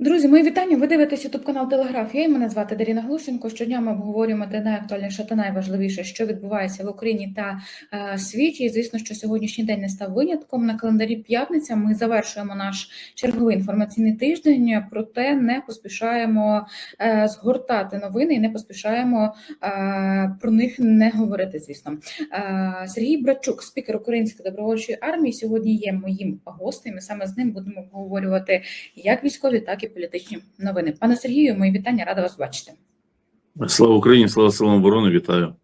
Друзі, мої вітання. Ви дивитесь ютуб канал Телеграфія. І Мене звати Даріна Глушенко. Щодня ми обговорюємо те найактуальніше та найважливіше, що відбувається в Україні та е, світі. І звісно, що сьогоднішній день не став винятком. На календарі п'ятниця ми завершуємо наш черговий інформаційний тиждень. Проте не поспішаємо е, згортати новини і не поспішаємо е, про них не говорити. Звісно, е, Сергій Брачук, спікер Української добровольчої армії, сьогодні є моїм гостем. і Саме з ним будемо обговорювати як військові, так і політичні новини. Пане Сергію, мої вітання, рада вас бачити. Слава Україні, слава силам оборони, вітаю.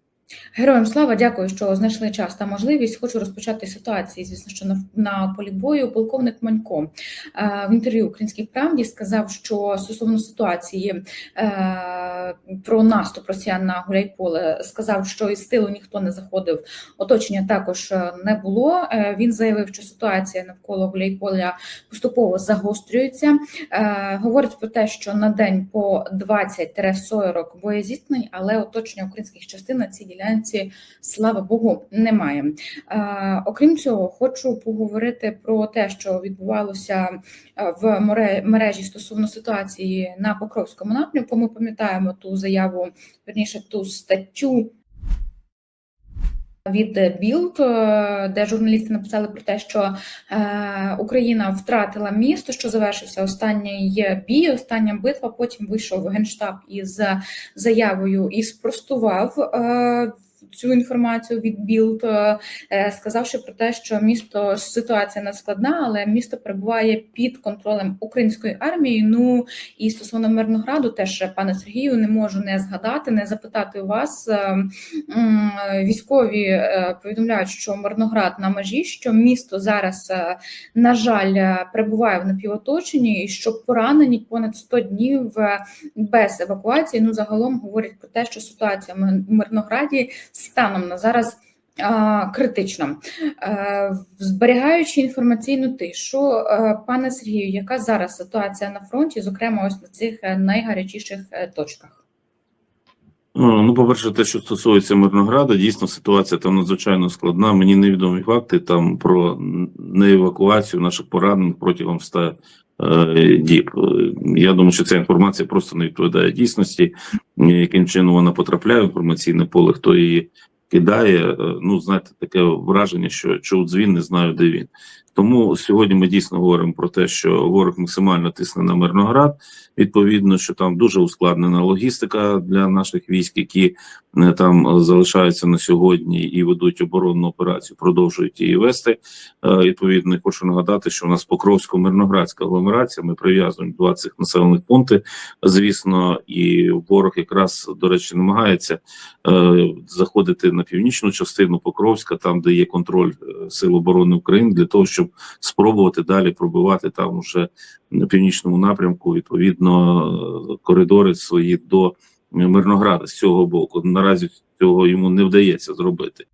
Героям слава, дякую, що знайшли час та можливість. Хочу розпочати з ситуації. Звісно, що на, на полі бою полковник Манько е, в інтерв'ю Українській правді сказав, що стосовно ситуації е, про наступ росіян на Гуляйполе сказав, що із тилу ніхто не заходив. Оточення також е, не було. Е, він заявив, що ситуація навколо Гуляйполя поступово загострюється. Е, говорить про те, що на день по 20-40 боєзіткнень, але оточення українських частин на цій ділянці, слава Богу, немає. Е, окрім цього, хочу поговорити про те, що відбувалося е, в мережі стосовно ситуації на Покровському напрямку. Ми пам'ятаємо ту заяву, верніше ту статтю. Від Білд, де журналісти написали про те, що е, Україна втратила місто, що завершився останній бій, остання битва. Потім вийшов генштаб із заявою і спростував е, цю інформацію від Білд, е, сказавши про те, що місто ситуація надскладна, але місто перебуває під контролем української армії. Ну і стосовно Мирнограду, теж пане Сергію, не можу не згадати, не запитати у вас. е, Військові е, повідомляють, що Мирноград на межі, що місто зараз, е, на жаль, е, перебуває в напівоточенні, і що поранені понад 100 днів е, без евакуації. Ну загалом говорять про те, що ситуація в Мирнограді станом на зараз. Критично Е, зберігаючи інформаційну тишу, е, пане Сергію, яка зараз ситуація на фронті, зокрема ось на цих е, найгарячіших точках? Ну, ну, по-перше, те, що стосується Мирнограда, дійсно ситуація там надзвичайно складна. Мені невідомі факти там про неевакуацію наших поранених протягом 100 е, діб. Е, Я думаю, що ця інформація просто не відповідає дійсності, яким чином вона потрапляє в інформаційне поле, хто її кидає. Е, Ну, знаєте, таке враження, що чув дзвін, не знаю, де він. Тому сьогодні ми дійсно говоримо про те, що ворог максимально тисне на Мирноград. Відповідно, що там дуже ускладнена логістика для наших військ, які е, там залишаються на сьогодні і ведуть оборонну операцію, продовжують її вести. Е, Відповідно, хочу нагадати, що у нас Покровсько-Мирноградська агломерація. Ми прив'язуємо два цих населених пункти. Звісно, і ворог якраз до речі намагається е, заходити на північну частину Покровська, там де є контроль сил оборони України, для того, щоб спробувати далі пробивати там уже на північному напрямку відповідно е, коридори свої до Мирнограда з цього боку. Наразі цього йому не вдається зробити.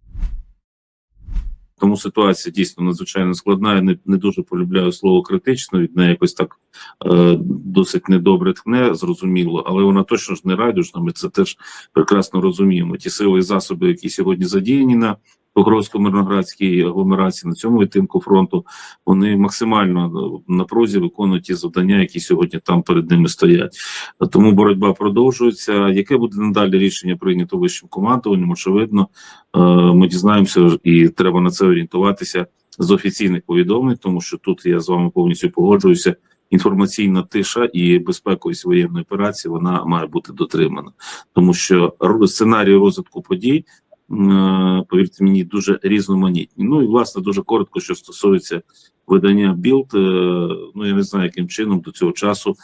Тому ситуація дійсно надзвичайно складна. Я не, не дуже полюбляю слово критично. Від неї якось так е, досить недобре тхне, зрозуміло, але вона точно ж не райдужна. Ми це теж прекрасно розуміємо. Ті сили і засоби, які сьогодні задіяні на Покровсько-Мирноградській агломерації на цьому відтинку фронту, вони максимально в напрузі виконують ті завдання, які сьогодні там перед ними стоять. Тому боротьба продовжується. Яке буде надалі рішення прийнято вищим командуванням? Очевидно, е, ми дізнаємося, і треба на це орієнтуватися з офіційних повідомлень, тому що тут я з вами повністю погоджуюся. Інформаційна тиша і безпековість воєнної операції вона має бути дотримана, тому що сценарії розвитку подій, е, повірте мені, дуже різноманітні. Ну і власне дуже коротко, що стосується видання Білд. Ну я не знаю, яким чином до цього часу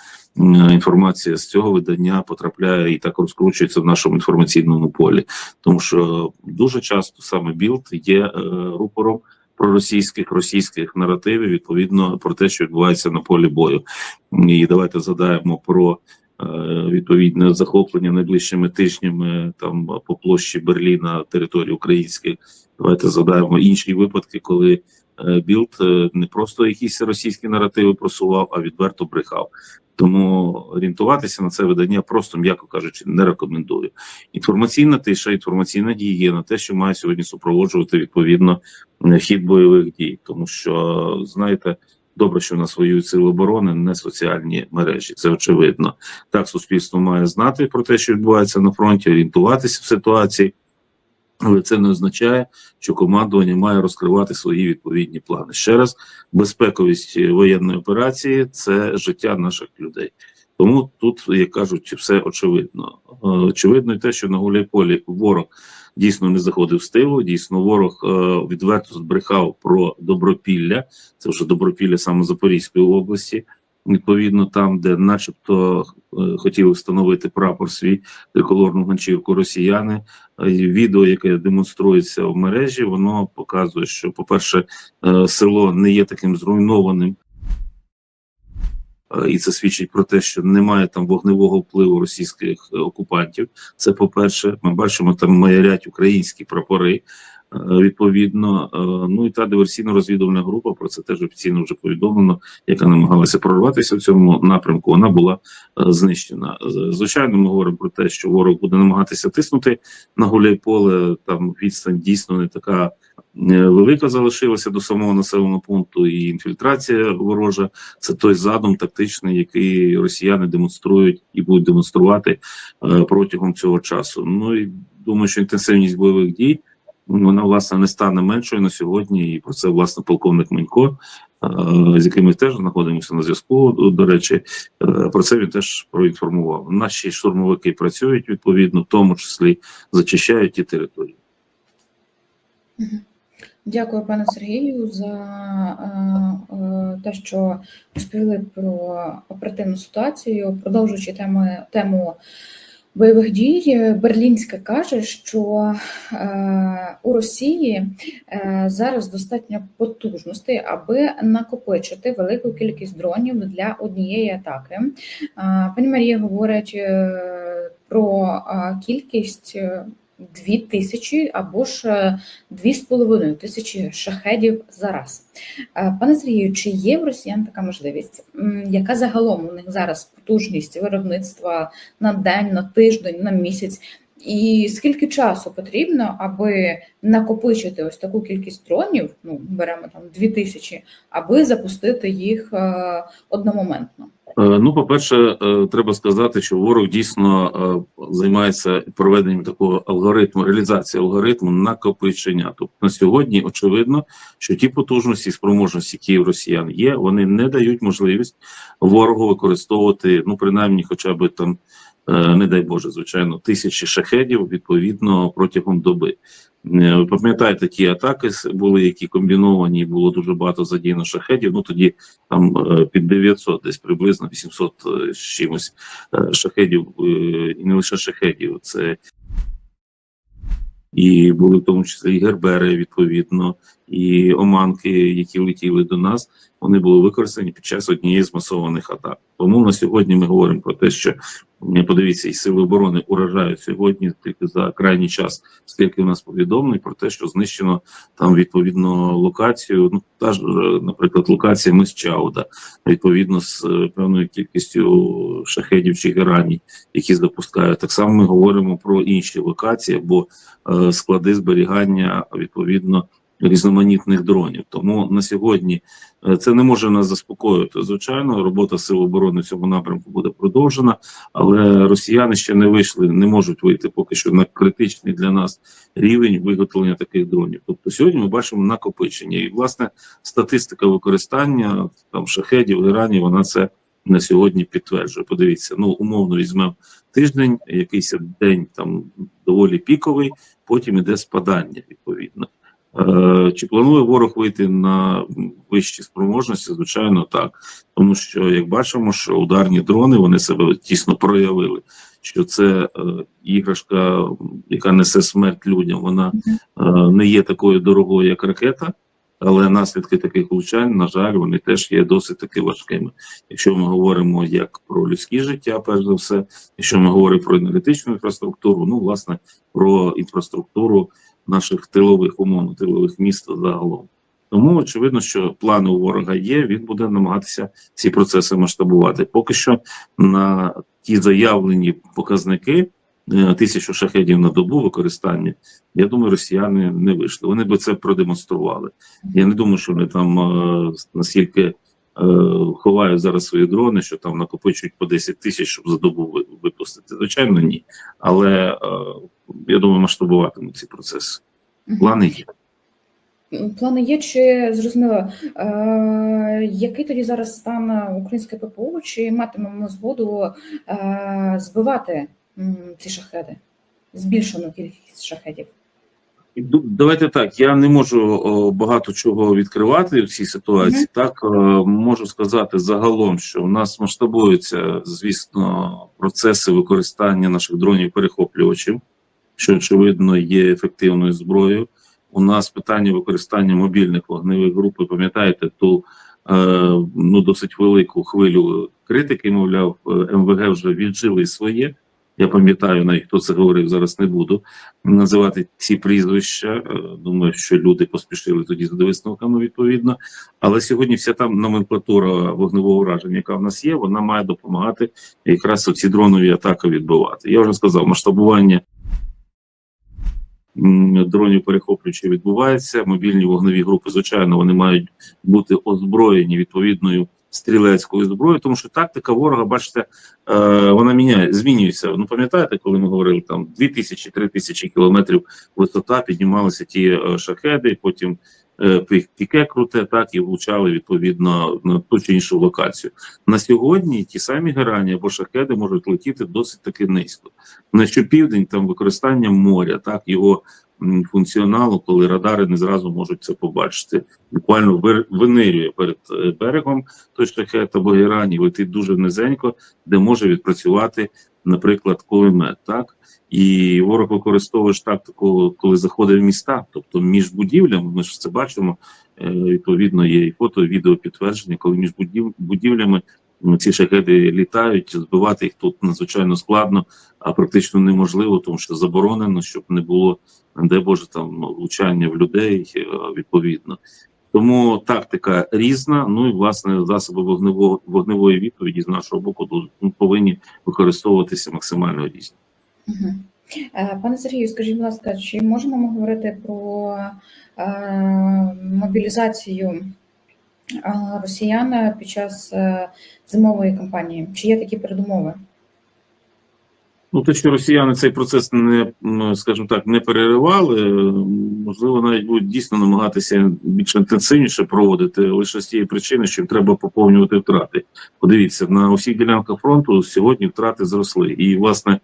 інформація з цього видання потрапляє і так розкручується в нашому інформаційному полі, тому що дуже часто саме Білд є е, рупором проросійських російських наративів відповідно про те, що відбувається на полі бою. І давайте згадаємо про е, відповідне захоплення найближчими тижнями там по площі Берліна території українських. Давайте згадаємо інші випадки, коли е, Білд е, не просто якісь російські наративи просував, а відверто брехав. Тому орієнтуватися на це видання просто, м'яко кажучи, не рекомендую. Інформаційна тиша, інформаційна гігієна, те, що має сьогодні супроводжувати відповідно е, хід бойових дій, тому що знаєте, добре, що в нас воюють сили оборони, не соціальні мережі. Це очевидно. Так, суспільство має знати про те, що відбувається на фронті, орієнтуватися в ситуації. Але це не означає, що командування має розкривати свої відповідні плани. Ще раз, безпековість воєнної операції це життя наших людей. Тому тут, як кажуть, все очевидно. Е, Очевидно, і те, що на Гуляйполі ворог дійсно не заходив з тилу. Дійсно, ворог е, відверто збрехав про добропілля. Це вже добропілля саме Запорізької області. Відповідно, там, де, начебто, е, хотіли встановити прапор свій триколорну ганчірку росіяни. Відео, яке демонструється в мережі, воно показує, що, по-перше, село не є таким зруйнованим. Е, І це свідчить про те, що немає там вогневого впливу російських е, окупантів. Це по-перше, ми бачимо там маярять українські прапори. Відповідно, Е, ну і та диверсійно-розвідувальна група про це теж офіційно вже повідомлено, яка намагалася прорватися в цьому напрямку. Вона була е, знищена. Звичайно, ми говоримо про те, що ворог буде намагатися тиснути на гуляйполе. Там відстань дійсно не така е, велика залишилася до самого населеного пункту, і інфільтрація ворожа це той задум тактичний, який росіяни демонструють і будуть демонструвати протягом цього часу. Ну і думаю, що інтенсивність бойових дій вона власне не стане меншою на сьогодні. І про це власне полковник Менько, е, з яким ми теж знаходимося на зв'язку. До- речі, е, про це він теж проінформував. Наші штурмовики працюють відповідно, в тому числі зачищають ті території. Дякую, пане Сергію, за е, те, що розповіли про оперативну ситуацію. Продовжуючи тему, тему бойових дій, Берлінська каже, що е, у Росії е, зараз достатньо потужностей, аби накопичити велику кількість дронів для однієї атаки. Е, Пані Марія говорить е, про е, кількість. Е, Дві тисячі або ж е, дві з половиною тисячі шахедів за раз. Е, Пане Сергію, чи є в росіян така можливість? Яка загалом у них зараз потужність виробництва на день, на тиждень, на місяць? І скільки часу потрібно, аби накопичити ось таку кількість дронів? Ну беремо там дві тисячі, аби запустити їх е, одномоментно? Е, Ну, по-перше, е, треба сказати, що ворог дійсно е, займається проведенням такого алгоритму, реалізації алгоритму накопичення. Тобто на сьогодні очевидно, що ті потужності і спроможності, які в росіян є, вони не дають можливість ворогу використовувати, ну принаймні, хоча б там, не дай Боже, звичайно, тисячі шахедів відповідно протягом доби. Е, Ви пам'ятаєте, ті атаки були, які комбіновані, було дуже багато задіяно шахедів. Ну тоді там е, під 900, десь приблизно 800 е, з чимось е, шахедів, е, і не лише шахедів, це і були в тому числі і гербери, відповідно, і оманки, які летіли до нас, вони були використані під час однієї з масованих атак. Тому на сьогодні ми говоримо про те, що подивіться, і сили оборони уражають сьогодні тільки за крайній час, скільки в нас повідомлень про те, що знищено там відповідно локацію. Ну та ж, е, наприклад, локація мис Чауда, відповідно з е, певною кількістю шахедів чи гераній, які запускають. Так само ми говоримо про інші локації або е, склади зберігання відповідно різноманітних дронів. Тому на сьогодні е, це не може нас заспокоїти. Звичайно, робота сил оборони в цьому напрямку буде продовжена, але росіяни ще не вийшли, не можуть вийти поки що на критичний для нас рівень виготовлення таких дронів. Тобто сьогодні ми бачимо накопичення, і власне статистика використання там шахедів, геранів, вона це на сьогодні підтверджує. Подивіться, ну умовно візьмемо тиждень, якийсь день там доволі піковий, потім іде спадання відповідно. Е, Чи планує ворог вийти на вищі спроможності? Звичайно, так. Тому що, як бачимо, що ударні дрони вони себе тісно проявили, що це е, іграшка, яка несе смерть людям, вона е, не є такою дорогою, як ракета, але наслідки таких влучань, на жаль, вони теж є досить таки важкими. Якщо ми говоримо як про людське життя, перш за все, якщо ми говоримо про енергетичну інфраструктуру, ну власне про інфраструктуру наших тилових умовно тилових міст загалом. Тому очевидно, що плани у ворога є. Він буде намагатися ці процеси масштабувати. Поки що на ті заявлені показники е, тисячу шахедів на добу використання. Я думаю, росіяни не вийшли. Вони би це продемонстрували. Я не думаю, що вони там е, настільки ховають зараз свої дрони, що там накопичують по 10 тисяч, щоб за добу випустити. Звичайно, ні. Але е, я думаю, масштабуватимуть ці процеси. Плани є. Плани є чи зрозуміло, е, який тоді зараз стан української ППО? Чи матимемо згоду е, збивати м, ці шахеди? Збільшену кількість шахедів? Давайте так. Я не можу о, багато чого відкривати в цій ситуації. Мгм. Так е, можу сказати загалом, що у нас масштабуються, звісно, процеси використання наших дронів перехоплювачів, що очевидно є ефективною зброєю. У нас питання використання мобільних вогневих груп. Ви пам'ятаєте ту е, ну досить велику хвилю критики, мовляв, е, МВГ вже віджили своє. Я пам'ятаю, навіть хто це говорив, зараз не буду називати ці прізвища. Е, Думаю, що люди поспішили тоді за висновками відповідно. Але сьогодні вся там номенклатура вогневого ураження, яка в нас є, вона має допомагати якраз ці дронові атаки відбивати. Я вже сказав, масштабування дронів перехоплюючи відбувається. Мобільні вогневі групи, звичайно, вони мають бути озброєні відповідною стрілецькою зброєю, тому що тактика ворога, бачите, е, вона міняє, змінюється. Ну пам'ятаєте, коли ми говорили там 2000-3000 тисячі кілометрів висота, піднімалися ті е, шахеди, потім е, піке круте, так і влучали відповідно на ту чи іншу локацію. На сьогодні ті самі герані або шахеди можуть летіти досить таки низько. На щопівдень там використання моря, так його функціоналу, коли радари не зразу можуть це побачити. Буквально винирює перед е, берегом той шахет або герань і дуже низенько, де може відпрацювати, наприклад, кулемет. Так і ворог використовує тактику, коли заходить в міста, тобто між будівлями. Ми ж це бачимо. е, Відповідно, є і фото, і відео підтвердження, коли між будівлями ці шахеди літають. Збивати їх тут надзвичайно складно, а практично неможливо, тому що заборонено, щоб не було де Боже там влучання в людей е, відповідно. Тому тактика різна. Ну і власне засоби вогневого вогневої відповіді з нашого боку ну, повинні використовуватися максимально різні. Е, Пане Сергію, скажіть, будь ласка, чи можемо ми говорити про е, мобілізацію росіян під час е, зимової кампанії? Чи є такі передумови? Ну, те, що росіяни цей процес не скажімо так, не переривали, можливо, навіть будуть дійсно намагатися більш інтенсивніше проводити лише з тієї причини, що треба поповнювати втрати. Подивіться, на усіх ділянках фронту сьогодні втрати зросли. І, власне,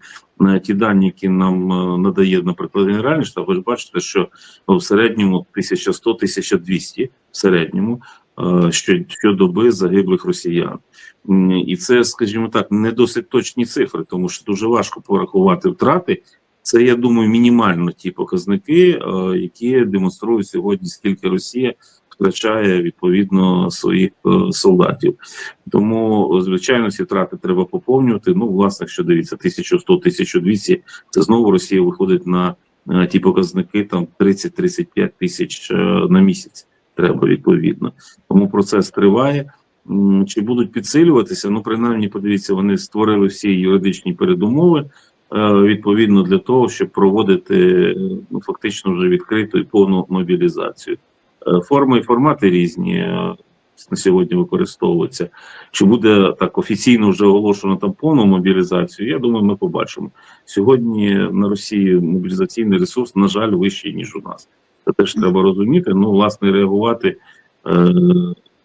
ті дані, які нам е, надає, наприклад, Генеральний штаб, ви ж бачите, що в середньому 1100-1200 в середньому щодоби загиблих росіян. І це, скажімо так, не досить точні цифри, тому що дуже важко порахувати втрати. Це, я думаю, мінімально ті показники, е, які демонструють сьогодні, скільки Росія втрачає відповідно своїх е, солдатів. Тому, звичайно, ці втрати треба поповнювати. Ну, власне, що дивіться, 1100-1200, це знову Росія виходить на е, ті показники там 30-35 тисяч е, на місяць. Треба відповідно. Тому процес триває. Чи будуть підсилюватися? Ну, принаймні, подивіться, вони створили всі юридичні передумови е, відповідно для того, щоб проводити ну, фактично вже відкриту і повну мобілізацію. Е, Форми і формати різні е, на сьогодні використовуються. Чи буде так офіційно вже оголошено там повну мобілізацію? Я думаю, ми побачимо. Сьогодні на Росії мобілізаційний ресурс, на жаль, вищий ніж у нас. Це теж треба розуміти. Ну, власне, реагувати, е,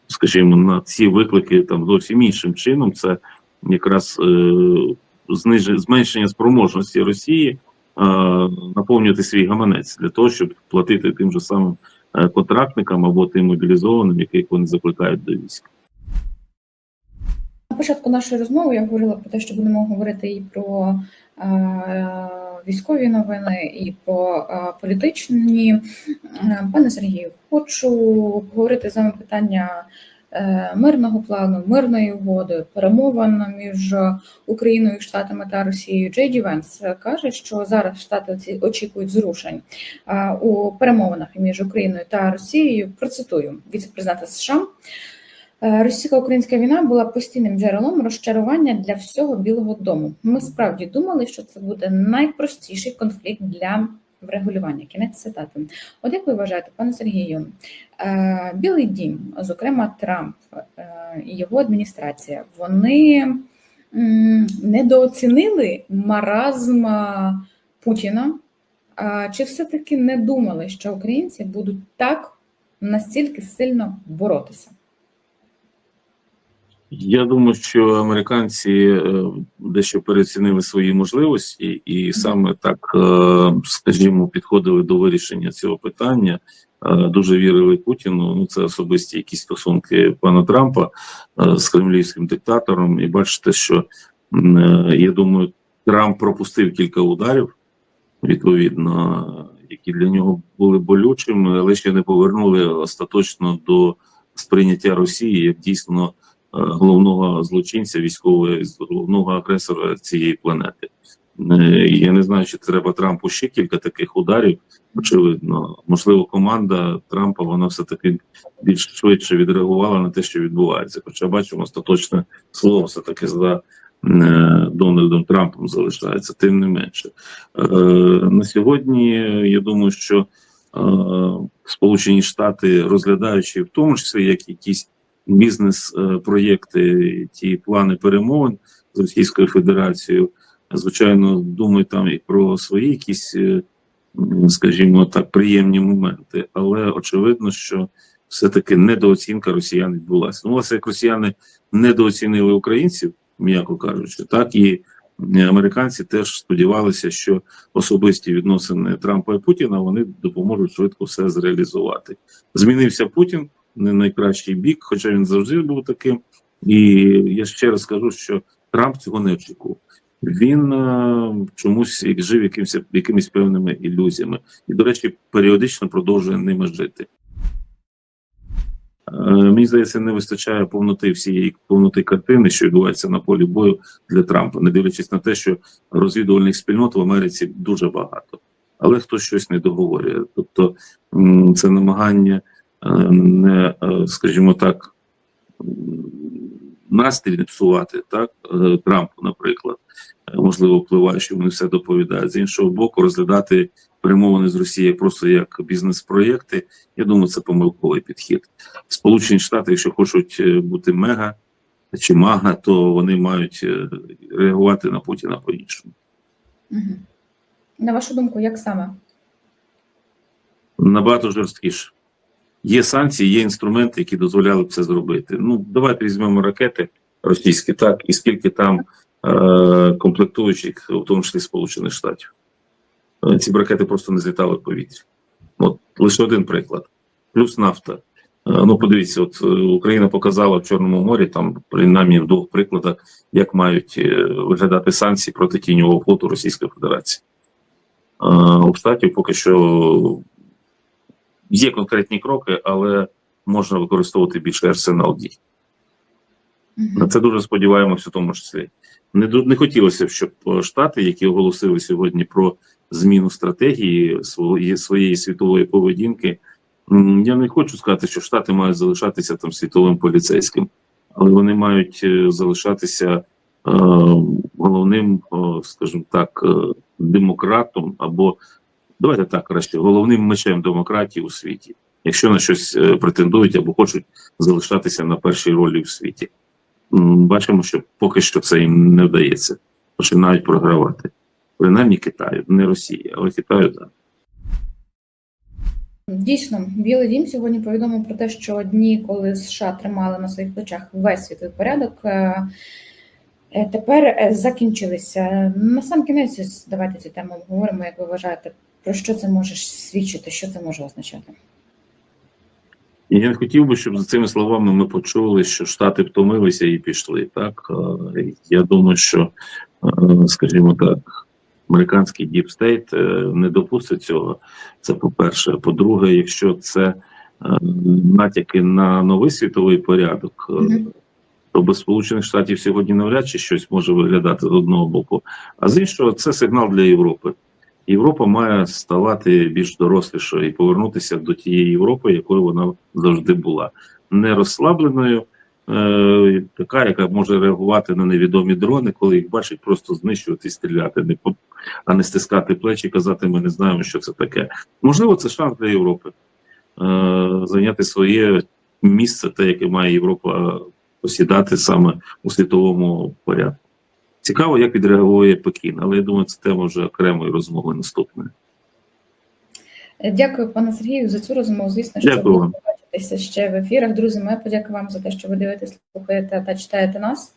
скажімо, на ці виклики там зовсім іншим чином. Це якраз е, зменшення спроможності Росії е, наповнювати свій гаманець для того, щоб платити тим же самим е, контрактникам або тим мобілізованим, яких вони закликають до війська. На початку нашої розмови я говорила про те, що будемо говорити і про військові новини, і про е, політичні. Е, Пане Сергію, хочу поговорити з вами питання е, мирного плану, мирної угоди, перемовин між Україною, Штатами та Росією. Джей Ді Венс каже, що зараз Штати очікують зрушень у перемовинах між Україною та Росією. Процитую віце-президента США. Е, Російсько-українська війна була постійним джерелом розчарування для всього Білого Дому. Ми справді думали, що це буде найпростіший конфлікт для врегулювання. Кінець цитати. От як ви вважаєте, пане Сергію, е, Білий Дім, зокрема Трамп е, і його адміністрація, вони недооцінили маразм Путіна, чи все-таки не думали, що українці будуть так настільки сильно боротися? Я думаю, що американці е, дещо переоцінили свої можливості, і саме так, е, скажімо, підходили до вирішення цього питання. Е, Дуже вірили Путіну. Ну це особисті якісь стосунки пана Трампа з кремлівським диктатором. І бачите, що я думаю, Трамп пропустив кілька ударів, відповідно, які для нього були болючими, але ще не повернули остаточно до сприйняття Росії як дійсно головного злочинця, військового головного агресора цієї планети. Е, Я не знаю, чи треба Трампу ще кілька таких ударів. Очевидно, можливо, команда Трампа вона все таки більш швидше відреагувала на те, що відбувається. Хоча бачимо, остаточне слово все таки за е, Дональдом Трампом залишається, тим не менше. Е, На сьогодні я думаю, що е, Сполучені Штати, розглядаючи в тому числі як якісь бізнес-проєкти, ті плани перемовин з Російською Федерацією, звичайно, думають там і про свої якісь, е, скажімо так, приємні моменти, але очевидно, що все-таки недооцінка росіян відбулася. Ну, власне, як росіяни недооцінили українців, м'яко кажучи, так і е, американці теж сподівалися, що особисті відносини Трампа і Путіна вони допоможуть швидко все зреалізувати. Змінився Путін не найкращий бік, хоча він завжди був таким. І я ще раз скажу, що Трамп цього не очікував. Він е, чомусь жив якимось, якимись певними ілюзіями, і, до речі, періодично продовжує ними жити. Е, Мені здається, не вистачає повноти всієї повноти картини, що відбувається на полі бою для Трампа, не дивлячись на те, що розвідувальних спільнот в Америці дуже багато, але хтось щось не договорює. Тобто це намагання не, е, скажімо так, настрій не псувати, так е, Трампу, наприклад, е, можливо, впливає, що вони все доповідають. З іншого боку, розглядати перемовини з Росією просто як бізнес-проєкти. Я думаю, це помилковий підхід. Сполучені Штати, якщо хочуть е, бути мега чи мага, то вони мають е, реагувати на Путіна по-іншому. На вашу думку, як саме? Набагато жорсткіше. Є санкції, є інструменти, які дозволяли б це зробити. Ну, давайте візьмемо ракети російські, так, і скільки там е, комплектуючих, в тому числі Сполучених Штатів. Е, Ці б ракети просто не злітали в повітря. От лише один приклад. Плюс нафта. Е, Ну, подивіться, от е, Україна показала в Чорному морі, там принаймні в двох прикладах, як мають виглядати санкції проти тіньового флоту Російської Федерації. Е, У штатів поки що є конкретні кроки, але можна використовувати більше арсенал дій. На це дуже сподіваємося, в тому числі. Не, не хотілося б, щоб е, Штати, які оголосили сьогодні про зміну стратегії своєї, своєї світової поведінки, я не хочу сказати, що Штати мають залишатися там світовим поліцейським, але вони мають е, залишатися е, головним, е, скажімо так, е, демократом або давайте так краще, головним мечем демократії у світі, якщо на щось е, претендують або хочуть залишатися на першій ролі в світі. Бачимо, що поки що це їм не вдається. Починають програвати. Принаймні Китаю, не Росії, але Китаю так. Дійсно, Білий Дім сьогодні повідомив про те, що дні, коли США тримали на своїх плечах весь світовий порядок, е, е, тепер закінчилися. На сам кінець давайте цю тему обговоримо, як ви вважаєте, про що це може свідчити, що це може означати? Я хотів би, щоб за цими словами ми почули, що Штати втомилися і пішли. Так я думаю, що, скажімо так, американський діпстейт не допустить цього. Це по-перше. По-друге, якщо це е, натяки на новий світовий порядок, е, Мгм. то без Сполучених Штатів сьогодні навряд чи щось може виглядати з одного боку. А з іншого, це сигнал для Європи. Європа має ставати більш дорослішою і повернутися до тієї Європи, якою вона завжди була, не розслабленою, е, така, яка може реагувати на невідомі дрони, коли їх бачить, просто знищувати і стріляти, не по а не стискати плечі казати, ми не знаємо, що це таке. Можливо, це шанс для Європи е, зайняти своє місце, те, яке має Європа посідати саме у світовому порядку. Цікаво, як відреагує Пекін, але я думаю, це тема вже окремої розмови наступної. Дякую, пане Сергію, за цю розмову. Звісно, що Дякую вам. бачитися ще в ефірах. Друзі, моя подяка вам за те, що ви дивитесь, слухаєте та читаєте нас.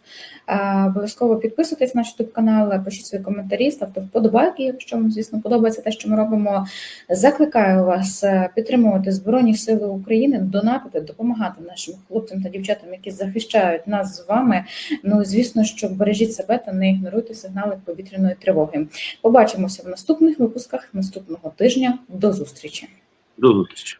Обов'язково підписуйтесь на YouTube канал, пишіть свої коментарі, ставте вподобайки, якщо вам, звісно, подобається те, що ми робимо. Закликаю вас е, підтримувати Збройні Сили України, донатити, допомагати нашим хлопцям та дівчатам, які захищають нас з вами. Ну звісно, що бережіть себе та не ігноруйте сигнали повітряної тривоги. Побачимося в наступних випусках наступного тижня. До зустрічі. До зустрічі.